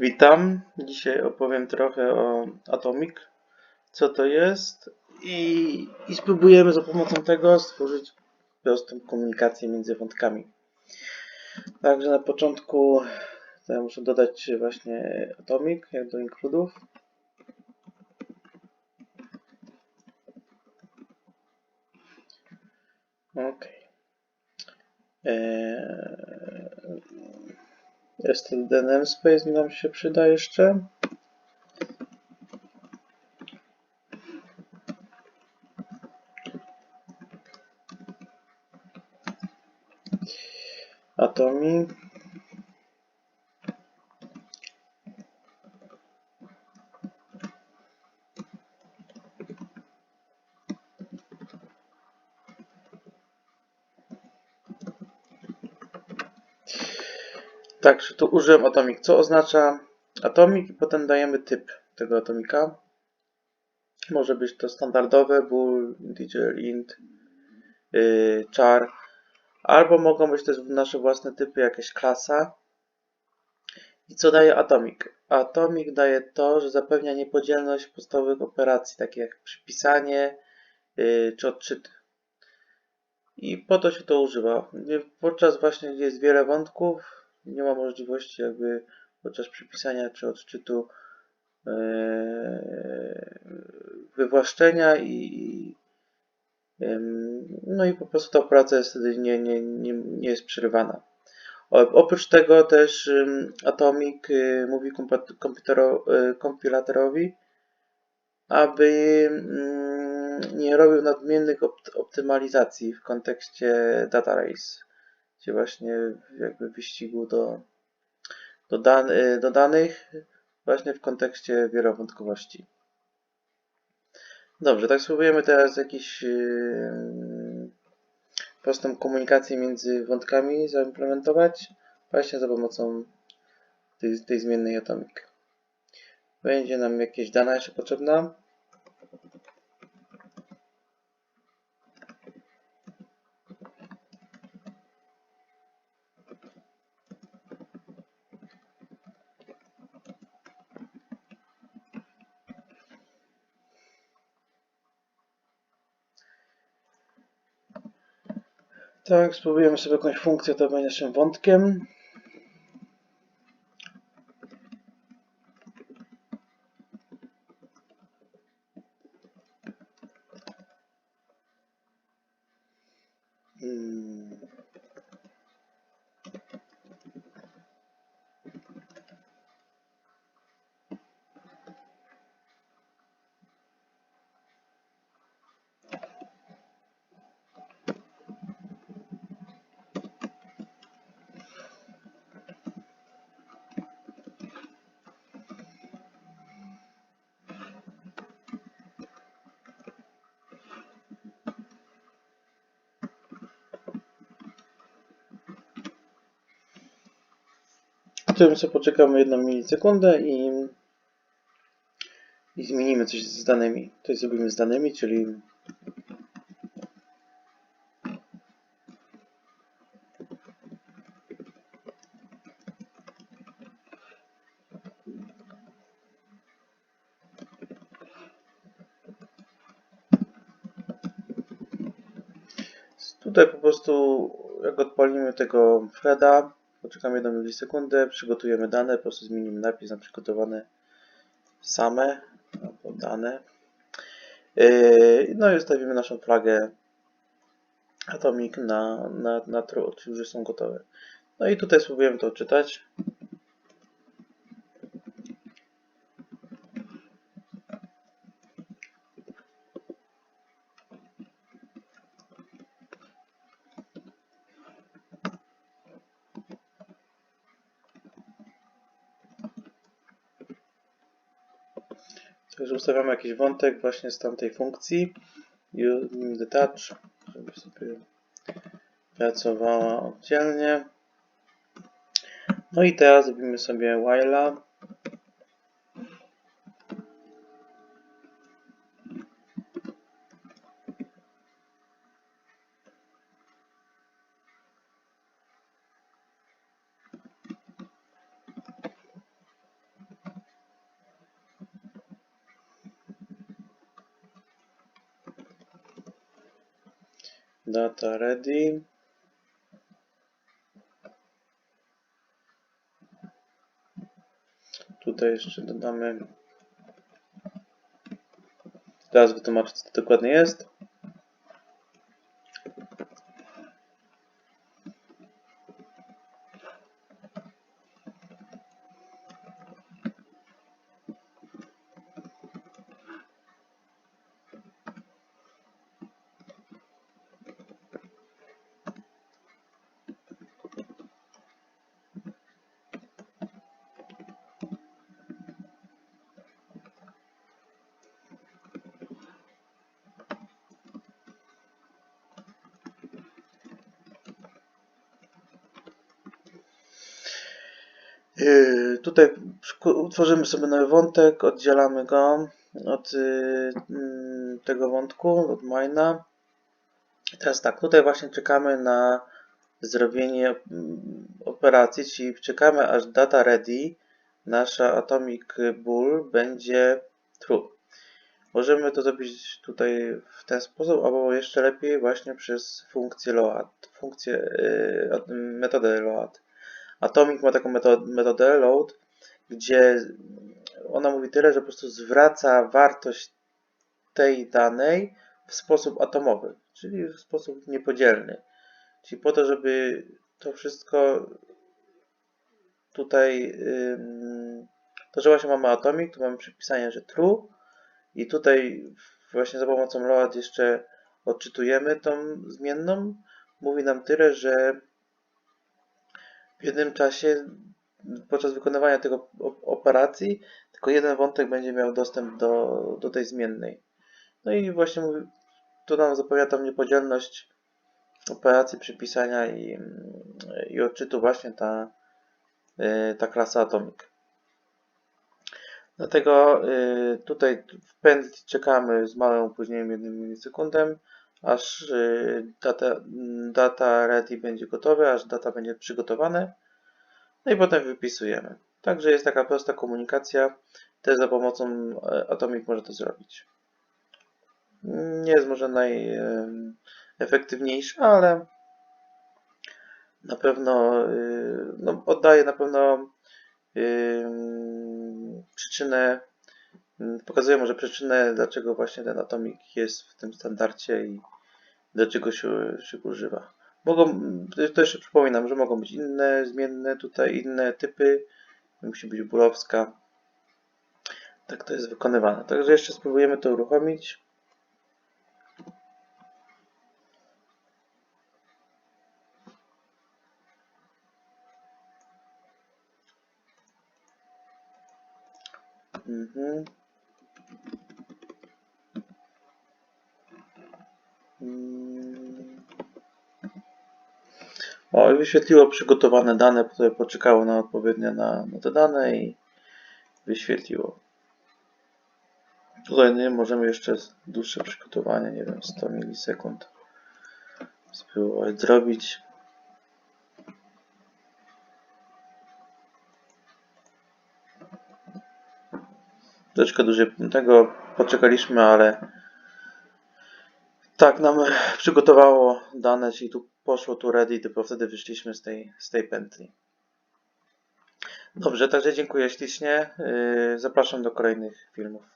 Witam. Dzisiaj opowiem trochę o Atomic, co to jest i, i spróbujemy za pomocą tego stworzyć prostą komunikację między wątkami. Także na początku ja muszę dodać właśnie Atomic jak do includów. Ok. Eee, jest ten namespace, nam się przyda jeszcze. Atomi. Także tu użyłem atomic, co oznacza atomic i potem dajemy typ tego atomika. Może być to standardowe, bool, integer, int, yy, char, albo mogą być też nasze własne typy, jakieś klasa. I co daje atomic? Atomic daje to, że zapewnia niepodzielność podstawowych operacji, takich jak przypisanie yy, czy odczyty. I po to się to używa. Podczas właśnie, gdzie jest wiele wątków, nie ma możliwości jakby podczas przypisania czy odczytu e, wywłaszczenia i no i po prostu ta operacja jest wtedy nie, nie, nie, nie jest przerywana. Oprócz tego też Atomic y, mówi y, kompilatorowi, aby mm, nie robił nadmiernych opt- optymalizacji w kontekście data race, gdzie właśnie jakby wyścigu do, do, dan- y, do danych właśnie w kontekście wielowątkowości. Dobrze, tak spróbujemy teraz jakiś yy, prostą komunikację między wątkami zaimplementować właśnie za pomocą tej, tej zmiennej atomic. Będzie nam jakieś dana jeszcze potrzebna. Tak, spróbujemy sobie jakąś funkcję, to będzie naszym wątkiem. Tym sobie poczekamy jedną milisekundę i, i zmienimy coś z danymi. Coś zrobimy z danymi, czyli Tutaj po prostu, jak odpalimy tego Freda, poczekamy jedną milisekundę, przygotujemy dane, po prostu zmienimy napis na przygotowane same, albo dane. Yy, No i ustawimy naszą flagę Atomic na, na, na true, już są gotowe. No i tutaj spróbujemy to odczytać. Także ustawiamy jakiś wątek właśnie z tamtej funkcji. Detach, żeby sobie pracowała oddzielnie. No i teraz zrobimy sobie while'a. Data ready. Tutaj jeszcze dodamy. Teraz wytłumaczę, co to dokładnie jest. Tutaj szko- utworzymy sobie nowy wątek, oddzielamy go od yy, mm, tego wątku, od mina. Teraz tak, tutaj właśnie czekamy na zrobienie mm, operacji, czyli czekamy aż data ready, nasza atomic bool będzie true. Możemy to zrobić tutaj w ten sposób, albo jeszcze lepiej właśnie przez funkcję load, funkcję, yy, od- metodę load. Atomic ma taką metodę, load, gdzie ona mówi tyle, że po prostu zwraca wartość tej danej w sposób atomowy, czyli w sposób niepodzielny. Czyli po to, żeby to wszystko tutaj, to, że właśnie mamy atomic, tu mamy przypisanie, że true i tutaj właśnie za pomocą load jeszcze odczytujemy tą zmienną. Mówi nam tyle, że w jednym czasie podczas wykonywania tego op- operacji tylko jeden wątek będzie miał dostęp do, do tej zmiennej. No i właśnie to nam zapowiada niepodzielność operacji przypisania i, i odczytu właśnie ta, y, ta klasa Atomic. Dlatego y, tutaj w pętli czekamy z małym opóźnieniem 1 milisekundem, aż y, data, data ready będzie gotowe, aż data będzie przygotowane. No i potem wypisujemy. Także jest taka prosta komunikacja. Też za pomocą e, Atomic może to zrobić. Nie jest może najefektywniejsza, ale na pewno y, no, oddaje na pewno przyczynę, y, pokazuje może przyczynę, dlaczego właśnie ten Atomic jest w tym standardzie i dlaczego się, się używa. Mogą, to jeszcze przypominam, że mogą być inne zmienne tutaj, inne typy. Musi być bólowska. Tak to jest wykonywane. Także jeszcze spróbujemy to uruchomić. Mhm. O, wyświetliło przygotowane dane, które poczekało na odpowiednie na, na te dane i wyświetliło. Tutaj nie możemy jeszcze dłuższe przygotowanie, nie wiem, 100 milisekund spróbować zrobić. Troszkę dłużej tego poczekaliśmy, ale tak nam przygotowało dane, czyli tu poszło tu ready, dopiero wtedy wyszliśmy z tej, z tej pętli. Dobrze, także dziękuję ślicznie. Yy, Zapraszam do kolejnych filmów.